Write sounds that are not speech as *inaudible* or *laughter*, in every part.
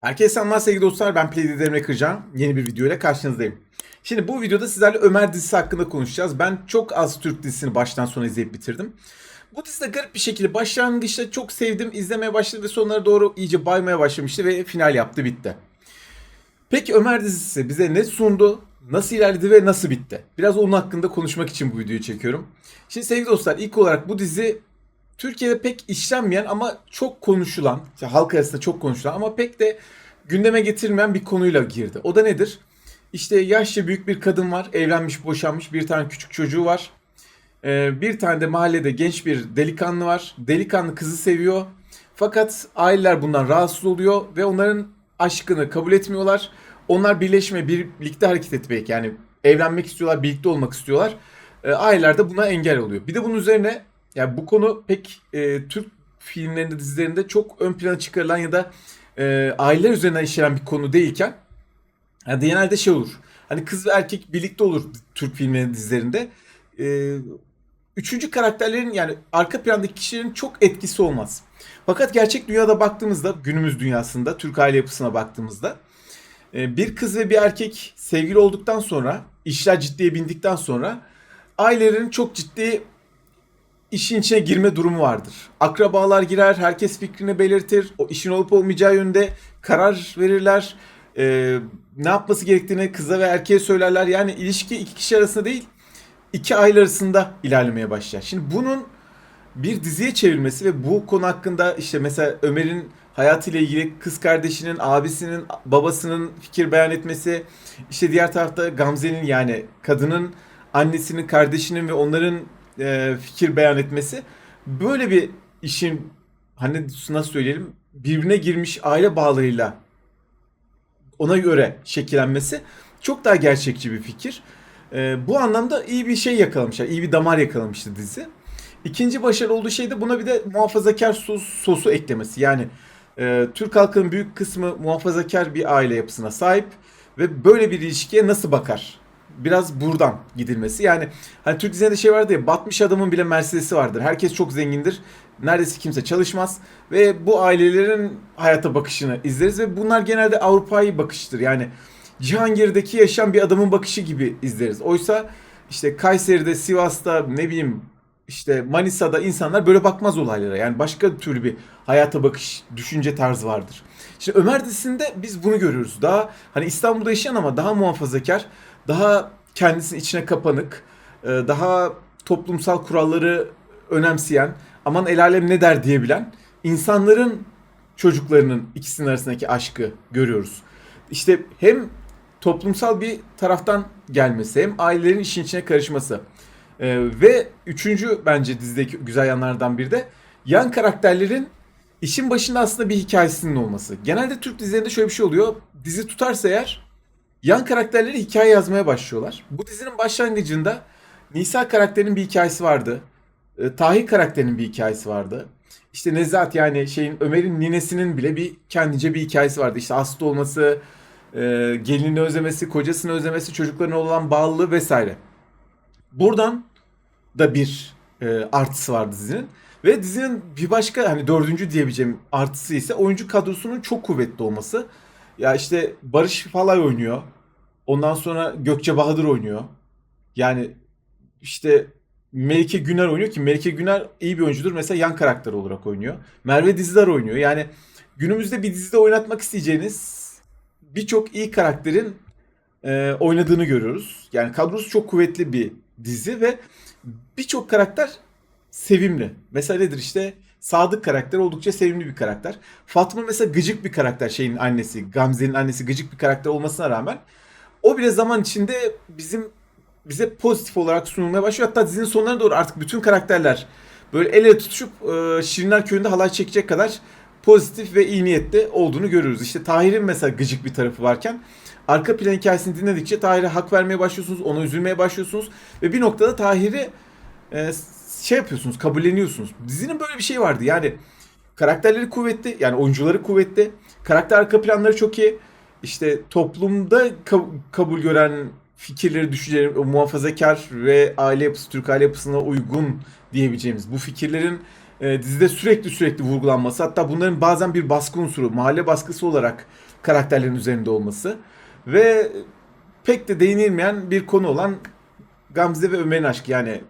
Herkese selamlar sevgili dostlar. Ben Play Emre Kırcan. Yeni bir video ile karşınızdayım. Şimdi bu videoda sizlerle Ömer dizisi hakkında konuşacağız. Ben çok az Türk dizisini baştan sona izleyip bitirdim. Bu dizide garip bir şekilde başlangıçta çok sevdim, izlemeye başladım ve sonlara doğru iyice baymaya başlamıştı ve final yaptı bitti. Peki Ömer dizisi bize ne sundu, nasıl ilerledi ve nasıl bitti? Biraz onun hakkında konuşmak için bu videoyu çekiyorum. Şimdi sevgili dostlar ilk olarak bu dizi Türkiye'de pek işlenmeyen ama çok konuşulan, işte halk arasında çok konuşulan ama pek de gündeme getirilmeyen bir konuyla girdi. O da nedir? İşte yaşça büyük bir kadın var, evlenmiş, boşanmış, bir tane küçük çocuğu var. Ee, bir tane de mahallede genç bir delikanlı var. Delikanlı kızı seviyor. Fakat aileler bundan rahatsız oluyor ve onların aşkını kabul etmiyorlar. Onlar birleşme, birlikte hareket etmek yani evlenmek istiyorlar, birlikte olmak istiyorlar. Ee, aileler de buna engel oluyor. Bir de bunun üzerine yani bu konu pek e, Türk filmlerinde, dizilerinde çok ön plana çıkarılan ya da e, aileler üzerinden işlenen bir konu değilken yani genelde şey olur. Hani kız ve erkek birlikte olur Türk filmlerinde, dizilerinde. E, üçüncü karakterlerin yani arka plandaki kişilerin çok etkisi olmaz. Fakat gerçek dünyada baktığımızda, günümüz dünyasında, Türk aile yapısına baktığımızda e, bir kız ve bir erkek sevgili olduktan sonra, işler ciddiye bindikten sonra ailelerin çok ciddi işin içine girme durumu vardır. Akrabalar girer, herkes fikrini belirtir, o işin olup olmayacağı yönde karar verirler. Ee, ne yapması gerektiğini kıza ve erkeğe söylerler. Yani ilişki iki kişi arasında değil, iki aile arasında ilerlemeye başlar. Şimdi bunun bir diziye çevrilmesi ve bu konu hakkında işte mesela Ömer'in hayatıyla ilgili kız kardeşinin, abisinin, babasının fikir beyan etmesi, işte diğer tarafta Gamze'nin yani kadının annesinin, kardeşinin ve onların e, fikir beyan etmesi böyle bir işin hani nasıl söyleyelim birbirine girmiş aile bağlarıyla ona göre şekillenmesi çok daha gerçekçi bir fikir. E, bu anlamda iyi bir şey yakalamışlar. iyi bir damar yakalamıştı dizi. İkinci başarılı olduğu şey de buna bir de muhafazakar sos, sosu eklemesi. Yani e, Türk halkının büyük kısmı muhafazakar bir aile yapısına sahip ve böyle bir ilişkiye nasıl bakar? Biraz buradan gidilmesi. Yani hani Türk dizilerinde şey vardı ya batmış adamın bile Mercedes'i vardır. Herkes çok zengindir. Neredeyse kimse çalışmaz ve bu ailelerin hayata bakışını izleriz ve bunlar genelde Avrupa'yı bakıştır. Yani Cihangir'deki yaşayan bir adamın bakışı gibi izleriz. Oysa işte Kayseri'de, Sivas'ta ne bileyim işte Manisa'da insanlar böyle bakmaz olaylara. Yani başka türlü bir hayata bakış, düşünce tarzı vardır. İşte Ömer dizisinde biz bunu görüyoruz. Daha hani İstanbul'da yaşayan ama daha muhafazakar, daha kendisinin içine kapanık, e, daha toplumsal kuralları önemseyen, aman el alem ne der diyebilen insanların çocuklarının ikisinin arasındaki aşkı görüyoruz. İşte hem toplumsal bir taraftan gelmesi hem ailelerin işin içine karışması. Ee, ve üçüncü bence dizideki güzel yanlardan biri de yan karakterlerin işin başında aslında bir hikayesinin olması. Genelde Türk dizilerinde şöyle bir şey oluyor. Dizi tutarsa eğer yan karakterleri hikaye yazmaya başlıyorlar. Bu dizinin başlangıcında Nisa karakterinin bir hikayesi vardı. E, Tahir karakterinin bir hikayesi vardı. İşte Nezahat yani şeyin Ömer'in ninesinin bile bir kendince bir hikayesi vardı. İşte hasta olması, e, gelinini özlemesi, kocasını özlemesi, çocuklarına olan bağlılığı vesaire. Buradan da bir e, artısı var dizinin. Ve dizinin bir başka hani dördüncü diyebileceğim artısı ise oyuncu kadrosunun çok kuvvetli olması. Ya işte Barış Falay oynuyor. Ondan sonra Gökçe Bahadır oynuyor. Yani işte Melike Güner oynuyor ki Melike Güner iyi bir oyuncudur. Mesela yan karakter olarak oynuyor. Merve Dizdar oynuyor. Yani günümüzde bir dizide oynatmak isteyeceğiniz birçok iyi karakterin e, oynadığını görüyoruz. Yani kadrosu çok kuvvetli bir dizi ve birçok karakter sevimli. Mesela nedir işte Sadık karakter oldukça sevimli bir karakter. Fatma mesela gıcık bir karakter şeyin annesi. Gamze'nin annesi gıcık bir karakter olmasına rağmen o bile zaman içinde bizim bize pozitif olarak sunulmaya başlıyor. Hatta dizinin sonlarına doğru artık bütün karakterler böyle el ele tutuşup e, Şirinler Köyü'nde halay çekecek kadar pozitif ve iyi niyette olduğunu görüyoruz. İşte Tahir'in mesela gıcık bir tarafı varken arka plan hikayesini dinledikçe Tahir'e hak vermeye başlıyorsunuz, ona üzülmeye başlıyorsunuz ve bir noktada Tahir'i e, şey yapıyorsunuz, kabulleniyorsunuz. Dizinin böyle bir şey vardı. Yani karakterleri kuvvetli, yani oyuncuları kuvvetli. Karakter arka planları çok iyi. İşte toplumda ka- kabul gören fikirleri, düşünceleri, muhafazakar ve aile yapısı, Türk aile yapısına uygun diyebileceğimiz bu fikirlerin e, dizide sürekli sürekli vurgulanması hatta bunların bazen bir baskı unsuru, mahalle baskısı olarak karakterlerin üzerinde olması ve pek de değinilmeyen bir konu olan Gamze ve Ömer'in aşkı yani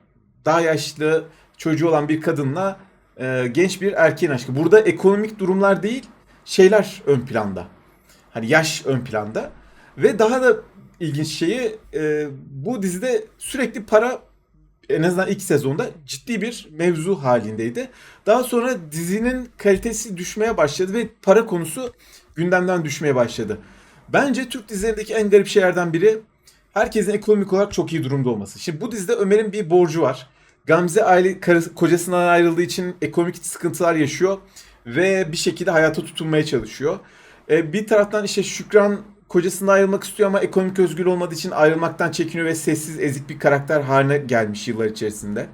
daha yaşlı çocuğu olan bir kadınla e, genç bir erkeğin aşkı. Burada ekonomik durumlar değil şeyler ön planda. Hani yaş ön planda. Ve daha da ilginç şeyi e, bu dizide sürekli para en azından ilk sezonda ciddi bir mevzu halindeydi. Daha sonra dizinin kalitesi düşmeye başladı ve para konusu gündemden düşmeye başladı. Bence Türk dizilerindeki en garip şeylerden biri herkesin ekonomik olarak çok iyi durumda olması. Şimdi bu dizide Ömer'in bir borcu var. Gamze aile karısı, kocasından ayrıldığı için ekonomik sıkıntılar yaşıyor ve bir şekilde hayata tutunmaya çalışıyor. E, bir taraftan işte Şükran kocasından ayrılmak istiyor ama ekonomik özgür olmadığı için ayrılmaktan çekiniyor ve sessiz ezik bir karakter haline gelmiş yıllar içerisinde.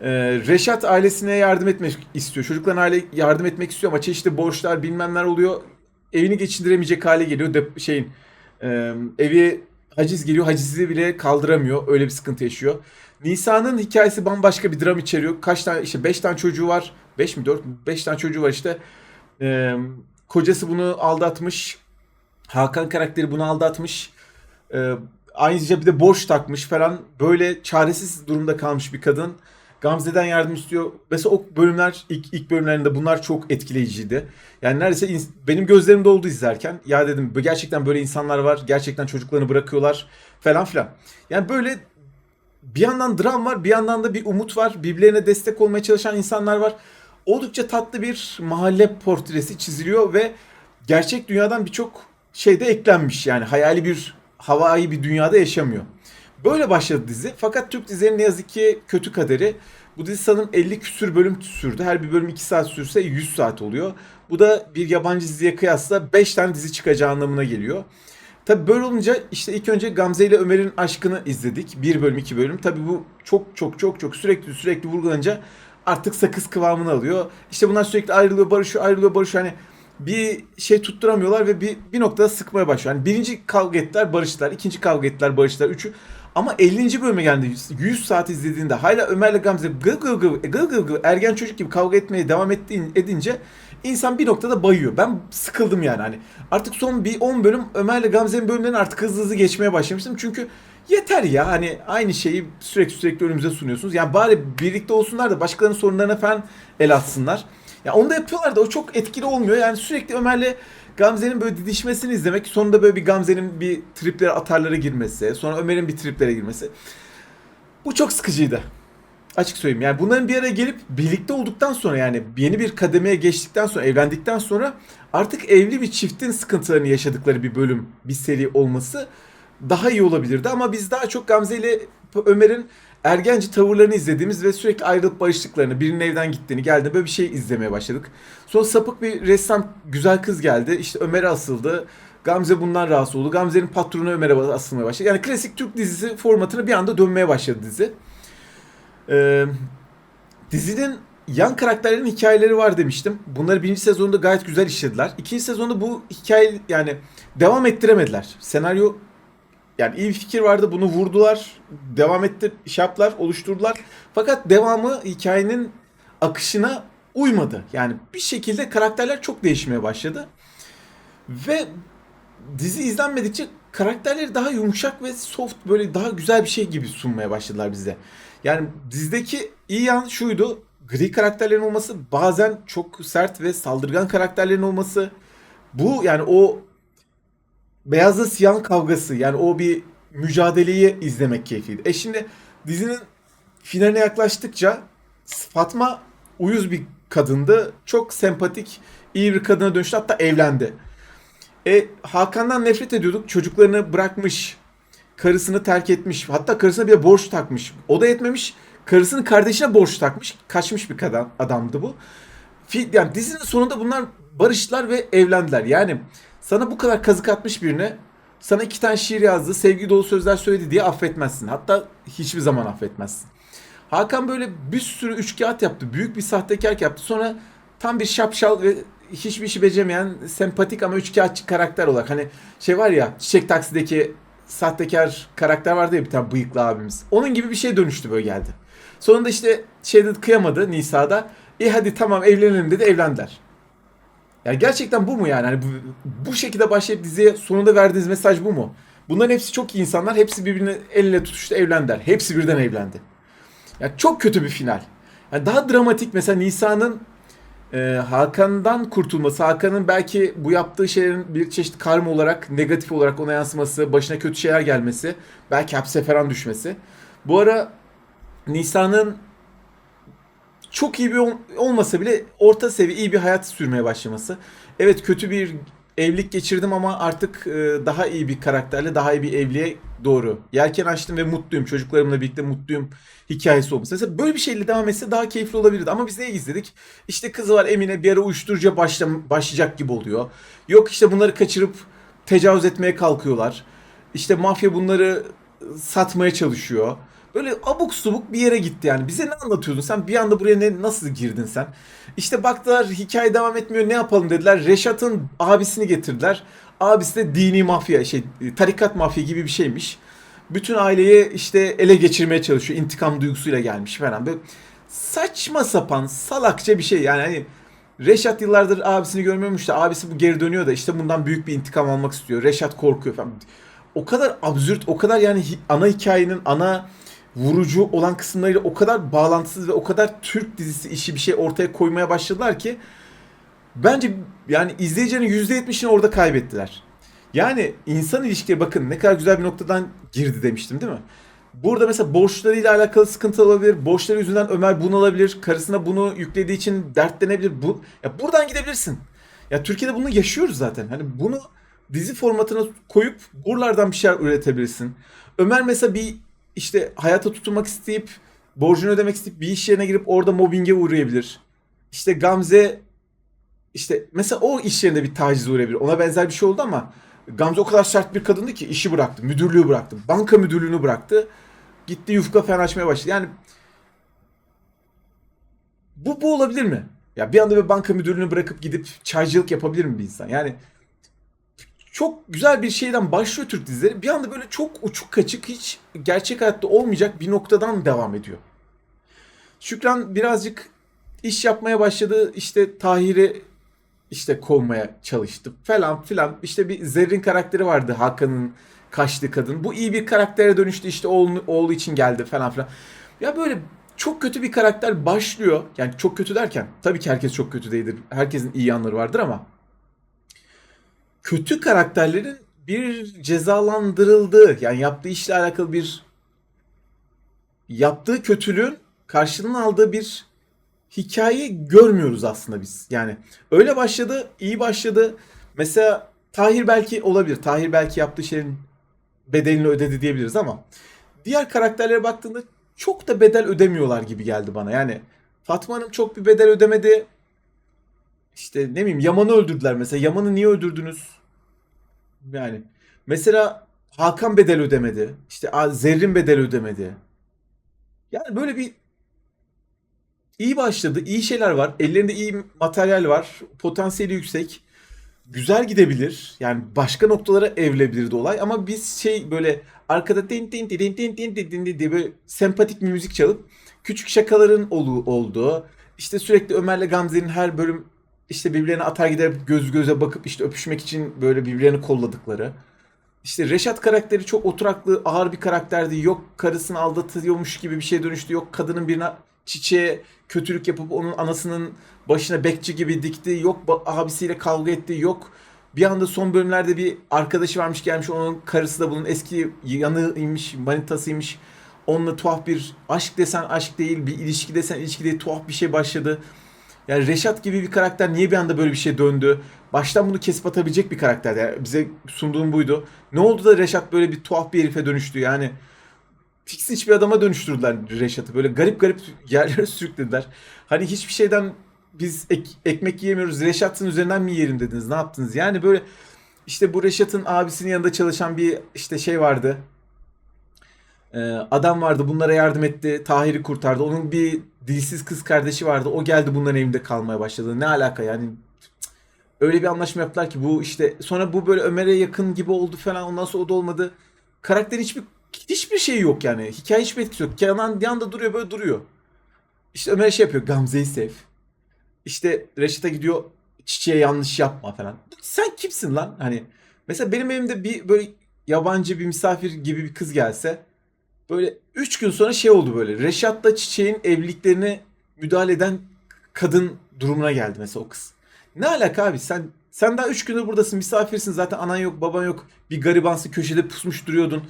E, Reşat ailesine yardım etmek istiyor. Çocukların aile yardım etmek istiyor ama çeşitli borçlar bilmemler oluyor. Evini geçindiremeyecek hale geliyor. De, şeyin e, evi haciz geliyor. Hacizi bile kaldıramıyor. Öyle bir sıkıntı yaşıyor. Nisa'nın hikayesi bambaşka bir dram içeriyor. Kaç tane işte 5 tane çocuğu var. 5 mi 4 5 tane çocuğu var işte. Ee, kocası bunu aldatmış. Hakan karakteri bunu aldatmış. Ee, ayrıca bir de borç takmış falan. Böyle çaresiz durumda kalmış bir kadın. Gamze'den yardım istiyor. Mesela o bölümler ilk, ilk bölümlerinde bunlar çok etkileyiciydi. Yani neredeyse ins- benim gözlerim doldu izlerken. Ya dedim gerçekten böyle insanlar var. Gerçekten çocuklarını bırakıyorlar falan filan. Yani böyle bir yandan dram var, bir yandan da bir umut var. Birbirlerine destek olmaya çalışan insanlar var. Oldukça tatlı bir mahalle portresi çiziliyor ve gerçek dünyadan birçok şey de eklenmiş. Yani hayali bir havai bir dünyada yaşamıyor. Böyle başladı dizi. Fakat Türk dizilerinin ne yazık ki kötü kaderi. Bu dizi sanırım 50 küsür bölüm sürdü. Her bir bölüm 2 saat sürse 100 saat oluyor. Bu da bir yabancı diziye kıyasla 5 tane dizi çıkacağı anlamına geliyor. Tabi böyle olunca işte ilk önce Gamze ile Ömer'in aşkını izledik. Bir bölüm iki bölüm. Tabi bu çok çok çok çok sürekli sürekli vurgulanınca artık sakız kıvamını alıyor. İşte bunlar sürekli ayrılıyor barışıyor ayrılıyor barışıyor. Hani bir şey tutturamıyorlar ve bir, bir noktada sıkmaya başlıyor. Yani birinci kavga ettiler barıştılar. ikinci kavga ettiler barıştılar. Üçü ama 50. bölüme geldi 100 saat izlediğinde hala Ömer'le Gamze gıl gıl gıl gıl gıl gıl ergen çocuk gibi kavga etmeye devam ettiğin, edince insan bir noktada bayıyor. Ben sıkıldım yani hani. Artık son bir 10 bölüm Ömer'le Gamze'nin bölümlerini artık hızlı hızlı geçmeye başlamıştım. Çünkü yeter ya hani aynı şeyi sürekli sürekli önümüze sunuyorsunuz. Yani bari birlikte olsunlar da başkalarının sorunlarına falan el atsınlar. Ya onu da yapıyorlar da o çok etkili olmuyor. Yani sürekli Ömer'le Gamze'nin böyle didişmesini izlemek, sonunda böyle bir Gamze'nin bir triplere atarlara girmesi, sonra Ömer'in bir triplere girmesi. Bu çok sıkıcıydı. Açık söyleyeyim. Yani bunların bir araya gelip birlikte olduktan sonra yani yeni bir kademeye geçtikten sonra, evlendikten sonra artık evli bir çiftin sıkıntılarını yaşadıkları bir bölüm, bir seri olması daha iyi olabilirdi. Ama biz daha çok Gamze ile Ömer'in ergenci tavırlarını izlediğimiz ve sürekli ayrılıp barıştıklarını, birinin evden gittiğini, geldi böyle bir şey izlemeye başladık. Sonra sapık bir ressam güzel kız geldi. İşte Ömer'e asıldı. Gamze bundan rahatsız oldu. Gamze'nin patronu Ömer'e asılmaya başladı. Yani klasik Türk dizisi formatına bir anda dönmeye başladı dizi. Ee, dizinin yan karakterlerin hikayeleri var demiştim. Bunları birinci sezonda gayet güzel işlediler. İkinci sezonda bu hikaye yani devam ettiremediler. Senaryo yani iyi bir fikir vardı bunu vurdular. Devam etti şey yaptılar oluşturdular. Fakat devamı hikayenin akışına uymadı. Yani bir şekilde karakterler çok değişmeye başladı. Ve dizi izlenmedikçe karakterleri daha yumuşak ve soft böyle daha güzel bir şey gibi sunmaya başladılar bize. Yani dizdeki iyi yan şuydu. Gri karakterlerin olması, bazen çok sert ve saldırgan karakterlerin olması. Bu yani o beyazla siyah kavgası yani o bir mücadeleyi izlemek keyifliydi. E şimdi dizinin finaline yaklaştıkça Fatma uyuz bir kadındı. Çok sempatik, iyi bir kadına dönüştü hatta evlendi. E Hakan'dan nefret ediyorduk. Çocuklarını bırakmış. Karısını terk etmiş. Hatta karısına bir de borç takmış. O da yetmemiş. Karısının kardeşine borç takmış. Kaçmış bir kadın, adamdı bu. Yani dizinin sonunda bunlar barıştılar ve evlendiler. Yani sana bu kadar kazık atmış birine sana iki tane şiir yazdı, sevgi dolu sözler söyledi diye affetmezsin. Hatta hiçbir zaman affetmezsin. Hakan böyle bir sürü üç kağıt yaptı. Büyük bir sahtekar yaptı. Sonra tam bir şapşal ve hiçbir işi beceremeyen sempatik ama üç kağıtçı karakter olarak. Hani şey var ya Çiçek Taksi'deki sahtekar karakter vardı ya bir tane bıyıklı abimiz. Onun gibi bir şey dönüştü böyle geldi. Sonunda işte şeyde kıyamadı Nisa'da. E hadi tamam evlenelim dedi evlendiler. Yani gerçekten bu mu yani? Hani bu, bu şekilde başlayıp diziye sonunda verdiğiniz mesaj bu mu? Bunların hepsi çok iyi insanlar. Hepsi birbirini el ele tutuştu evlendiler. Hepsi birden evlendi. Yani çok kötü bir final. Yani daha dramatik mesela Nisa'nın e, Hakan'dan kurtulması, Hakan'ın belki bu yaptığı şeylerin bir çeşit karma olarak, negatif olarak ona yansıması, başına kötü şeyler gelmesi, belki hapse falan düşmesi. Bu ara Nisa'nın çok iyi bir ol- olmasa bile orta seviye iyi bir hayat sürmeye başlaması. Evet kötü bir evlilik geçirdim ama artık e, daha iyi bir karakterle daha iyi bir evliliğe doğru yelken açtım ve mutluyum. Çocuklarımla birlikte mutluyum hikayesi olması. Mesela böyle bir şeyle devam etse daha keyifli olabilirdi ama biz ne izledik? İşte kızı var Emine bir ara uyuşturucuya başlam başlayacak gibi oluyor. Yok işte bunları kaçırıp tecavüz etmeye kalkıyorlar. İşte mafya bunları satmaya çalışıyor. Böyle abuk subuk bir yere gitti yani. Bize ne anlatıyordun sen? Bir anda buraya ne, nasıl girdin sen? İşte baktılar hikaye devam etmiyor ne yapalım dediler. Reşat'ın abisini getirdiler. Abisi de dini mafya şey tarikat mafya gibi bir şeymiş. Bütün aileyi işte ele geçirmeye çalışıyor. İntikam duygusuyla gelmiş falan. Böyle saçma sapan salakça bir şey yani hani Reşat yıllardır abisini görmüyormuş da abisi bu geri dönüyor da işte bundan büyük bir intikam almak istiyor. Reşat korkuyor falan. O kadar absürt, o kadar yani ana hikayenin ana vurucu olan kısımlarıyla o kadar bağlantısız ve o kadar Türk dizisi işi bir şey ortaya koymaya başladılar ki bence yani izleyicinin %70'ini orada kaybettiler. Yani insan ilişkileri bakın ne kadar güzel bir noktadan girdi demiştim değil mi? Burada mesela borçlarıyla alakalı sıkıntı olabilir. Borçları yüzünden Ömer bunalabilir. Karısına bunu yüklediği için dertlenebilir. Bu ya buradan gidebilirsin. Ya Türkiye'de bunu yaşıyoruz zaten. Hani bunu dizi formatına koyup buralardan bir şeyler üretebilirsin. Ömer mesela bir işte hayata tutunmak isteyip borcunu ödemek isteyip bir iş yerine girip orada mobbinge uğrayabilir. İşte Gamze işte mesela o iş yerinde bir tacize uğrayabilir. Ona benzer bir şey oldu ama Gamze o kadar sert bir kadındı ki işi bıraktı. Müdürlüğü bıraktı. Banka müdürlüğünü bıraktı. Gitti yufka falan açmaya başladı. Yani bu, bu olabilir mi? Ya bir anda bir banka müdürlüğünü bırakıp gidip çaycılık yapabilir mi bir insan? Yani çok güzel bir şeyden başlıyor Türk dizileri. Bir anda böyle çok uçuk kaçık hiç gerçek hayatta olmayacak bir noktadan devam ediyor. Şükran birazcık iş yapmaya başladı. İşte Tahir'i işte kovmaya çalıştı falan filan. İşte bir Zerrin karakteri vardı Hakan'ın kaçtığı kadın. Bu iyi bir karaktere dönüştü işte oğlu, oğlu için geldi falan filan. Ya böyle çok kötü bir karakter başlıyor. Yani çok kötü derken tabii ki herkes çok kötü değildir. Herkesin iyi yanları vardır ama kötü karakterlerin bir cezalandırıldığı yani yaptığı işle alakalı bir yaptığı kötülüğün karşılığını aldığı bir hikaye görmüyoruz aslında biz. Yani öyle başladı, iyi başladı. Mesela Tahir belki olabilir. Tahir belki yaptığı şeyin bedelini ödedi diyebiliriz ama diğer karakterlere baktığında çok da bedel ödemiyorlar gibi geldi bana. Yani Fatma Hanım çok bir bedel ödemedi. İşte ne bileyim Yaman'ı öldürdüler mesela. Yaman'ı niye öldürdünüz? Yani mesela Hakan bedel ödemedi. İşte Zerrin bedel ödemedi. Yani böyle bir iyi başladı. iyi şeyler var. Ellerinde iyi materyal var. Potansiyeli yüksek. Güzel gidebilir. Yani başka noktalara evrilebilirdi olay ama biz şey böyle arkada tin tin tin tin tin tin tin tin diye böyle sempatik bir müzik çalıp küçük şakaların olduğu işte sürekli Ömer'le Gamze'nin her bölüm işte birbirlerine atar gider göz göze bakıp işte öpüşmek için böyle birbirlerini kolladıkları. İşte Reşat karakteri çok oturaklı, ağır bir karakterdi. Yok karısını aldatıyormuş gibi bir şeye dönüştü. Yok kadının birine çiçeğe kötülük yapıp onun anasının başına bekçi gibi dikti. Yok abisiyle kavga etti. Yok bir anda son bölümlerde bir arkadaşı varmış gelmiş. Onun karısı da bunun eski yanıymış, manitasıymış. Onunla tuhaf bir aşk desen aşk değil, bir ilişki desen ilişki değil tuhaf bir şey başladı. Yani Reşat gibi bir karakter niye bir anda böyle bir şey döndü? Baştan bunu kesip atabilecek bir karakter. Yani bize sunduğum buydu. Ne oldu da Reşat böyle bir tuhaf bir herife dönüştü? Yani fix bir adama dönüştürdüler Reşat'ı. Böyle garip garip yerlere *laughs* sürüklediler. Hani hiçbir şeyden biz ek- ekmek yiyemiyoruz. Reşat'ın üzerinden mi yiyelim dediniz? Ne yaptınız? Yani böyle işte bu Reşat'ın abisinin yanında çalışan bir işte şey vardı. Ee, adam vardı bunlara yardım etti. Tahir'i kurtardı. Onun bir dilsiz kız kardeşi vardı. O geldi bunların evinde kalmaya başladı. Ne alaka yani? Öyle bir anlaşma yaptılar ki bu işte sonra bu böyle Ömer'e yakın gibi oldu falan. Ondan sonra o da olmadı. Karakterin hiçbir hiçbir şey yok yani. Hikaye hiçbir etkisi yok. Kenan yanda duruyor böyle duruyor. İşte Ömer şey yapıyor. Gamze'yi sev. işte Reşat'a gidiyor çiçeğe yanlış yapma falan. Sen kimsin lan? Hani mesela benim evimde bir böyle yabancı bir misafir gibi bir kız gelse böyle 3 gün sonra şey oldu böyle. Reşat'la çiçeğin evliliklerine müdahale eden kadın durumuna geldi mesela o kız. Ne alaka abi sen sen daha 3 gündür buradasın misafirsin zaten anan yok baban yok bir garibansın köşede pusmuş duruyordun.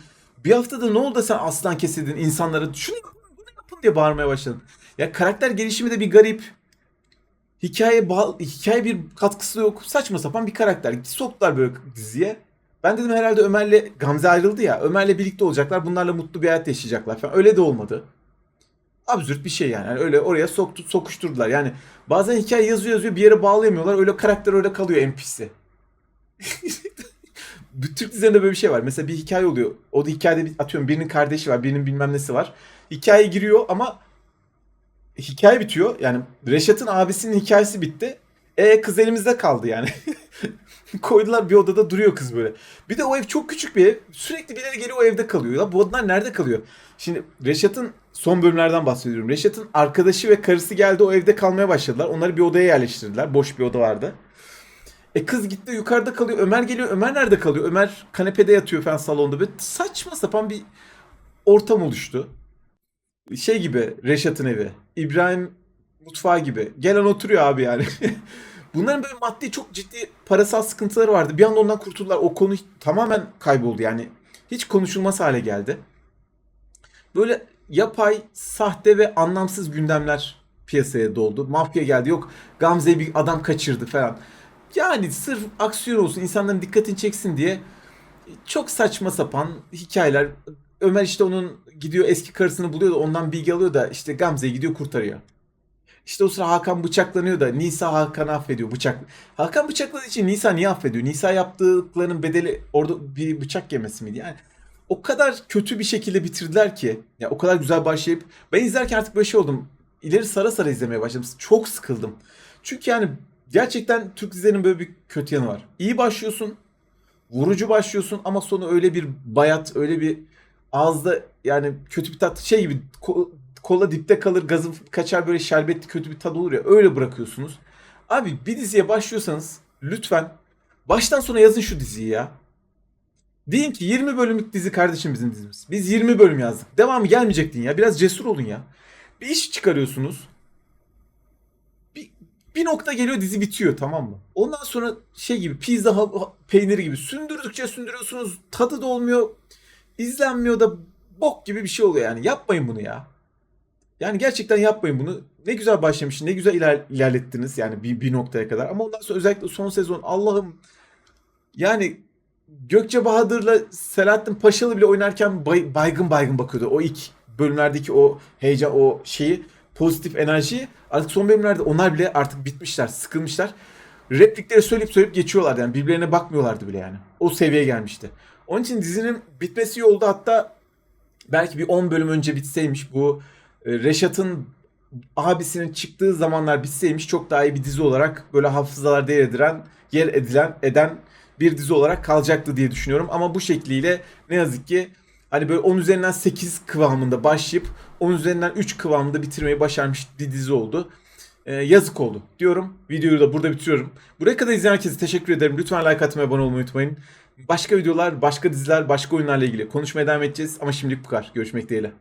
Bir haftada ne oldu sen aslan kesildin insanlara şunu yapın bunu yapın diye bağırmaya başladın. Ya karakter gelişimi de bir garip. Hikaye bağ- hikaye bir katkısı yok. Saçma sapan bir karakter. Soktular böyle diziye. Ben dedim herhalde Ömer'le Gamze ayrıldı ya. Ömer'le birlikte olacaklar. Bunlarla mutlu bir hayat yaşayacaklar falan. Öyle de olmadı. Absürt bir şey yani. Yani öyle oraya soktu, sokuşturdular. Yani bazen hikaye yazıyor yazıyor bir yere bağlayamıyorlar. Öyle karakter öyle kalıyor. *laughs* Bu Türk dizilerinde böyle bir şey var. Mesela bir hikaye oluyor. O da hikayede atıyorum birinin kardeşi var, birinin bilmem nesi var. Hikaye giriyor ama hikaye bitiyor. Yani Reşat'ın abisinin hikayesi bitti. E kız elimizde kaldı yani. *laughs* Koydular bir odada duruyor kız böyle. Bir de o ev çok küçük bir ev. Sürekli birileri geliyor o evde kalıyor. Ya bu odalar nerede kalıyor? Şimdi Reşat'ın son bölümlerden bahsediyorum. Reşat'ın arkadaşı ve karısı geldi o evde kalmaya başladılar. Onları bir odaya yerleştirdiler. Boş bir oda vardı. E kız gitti yukarıda kalıyor. Ömer geliyor. Ömer nerede kalıyor? Ömer kanepede yatıyor falan salonda. Böyle saçma sapan bir ortam oluştu. Şey gibi Reşat'ın evi. İbrahim mutfağı gibi. Gelen oturuyor abi yani. *laughs* Bunların böyle maddi çok ciddi parasal sıkıntıları vardı. Bir anda ondan kurtuldular. O konu tamamen kayboldu yani. Hiç konuşulmaz hale geldi. Böyle yapay, sahte ve anlamsız gündemler piyasaya doldu. Mafya geldi. Yok Gamze'yi bir adam kaçırdı falan. Yani sırf aksiyon olsun, insanların dikkatini çeksin diye çok saçma sapan hikayeler. Ömer işte onun gidiyor eski karısını buluyor da ondan bilgi alıyor da işte Gamze'yi gidiyor kurtarıyor. İşte o sıra Hakan bıçaklanıyor da Nisa Hakan'ı affediyor bıçak. Hakan bıçakladığı için Nisa niye affediyor? Nisa yaptıklarının bedeli orada bir bıçak yemesi miydi? Yani o kadar kötü bir şekilde bitirdiler ki. Ya o kadar güzel başlayıp ben izlerken artık böyle şey oldum. İleri sara sara izlemeye başladım. Çok sıkıldım. Çünkü yani gerçekten Türk dizilerinin böyle bir kötü yanı var. İyi başlıyorsun. Vurucu başlıyorsun ama sonu öyle bir bayat, öyle bir ağızda yani kötü bir tat şey gibi kola dipte kalır gazı kaçar böyle şerbetli kötü bir tadı olur ya öyle bırakıyorsunuz. Abi bir diziye başlıyorsanız lütfen baştan sona yazın şu diziyi ya. Deyin ki 20 bölümlük dizi kardeşim bizim dizimiz. Biz 20 bölüm yazdık. Devamı gelmeyecek deyin ya. Biraz cesur olun ya. Bir iş çıkarıyorsunuz. Bir, bir nokta geliyor dizi bitiyor tamam mı? Ondan sonra şey gibi pizza ha- peyniri gibi sündürdükçe sündürüyorsunuz. Tadı da olmuyor. izlenmiyor da bok gibi bir şey oluyor yani. Yapmayın bunu ya. Yani gerçekten yapmayın bunu. Ne güzel başlamış, ne güzel iler- ilerlettiniz yani bir, bir noktaya kadar. Ama ondan sonra özellikle son sezon Allah'ım yani Gökçe Bahadır'la Selahattin Paşalı bile oynarken bay- baygın baygın bakıyordu. O ilk bölümlerdeki o heyecan, o şeyi, pozitif enerjiyi artık son bölümlerde onlar bile artık bitmişler, sıkılmışlar. Replikleri söyleyip söyleyip geçiyorlardı yani birbirlerine bakmıyorlardı bile yani. O seviyeye gelmişti. Onun için dizinin bitmesi iyi hatta belki bir 10 bölüm önce bitseymiş bu Reşat'ın abisinin çıktığı zamanlar bitseymiş çok daha iyi bir dizi olarak böyle hafızalarda yer edilen, yer edilen eden bir dizi olarak kalacaktı diye düşünüyorum. Ama bu şekliyle ne yazık ki hani böyle 10 üzerinden 8 kıvamında başlayıp 10 üzerinden 3 kıvamında bitirmeyi başarmış bir dizi oldu. Ee, yazık oldu diyorum. Videoyu da burada bitiriyorum. Buraya kadar izleyen herkese teşekkür ederim. Lütfen like atmayı, abone olmayı unutmayın. Başka videolar, başka diziler, başka oyunlarla ilgili konuşmaya devam edeceğiz. Ama şimdilik bu kadar. Görüşmek dileğiyle.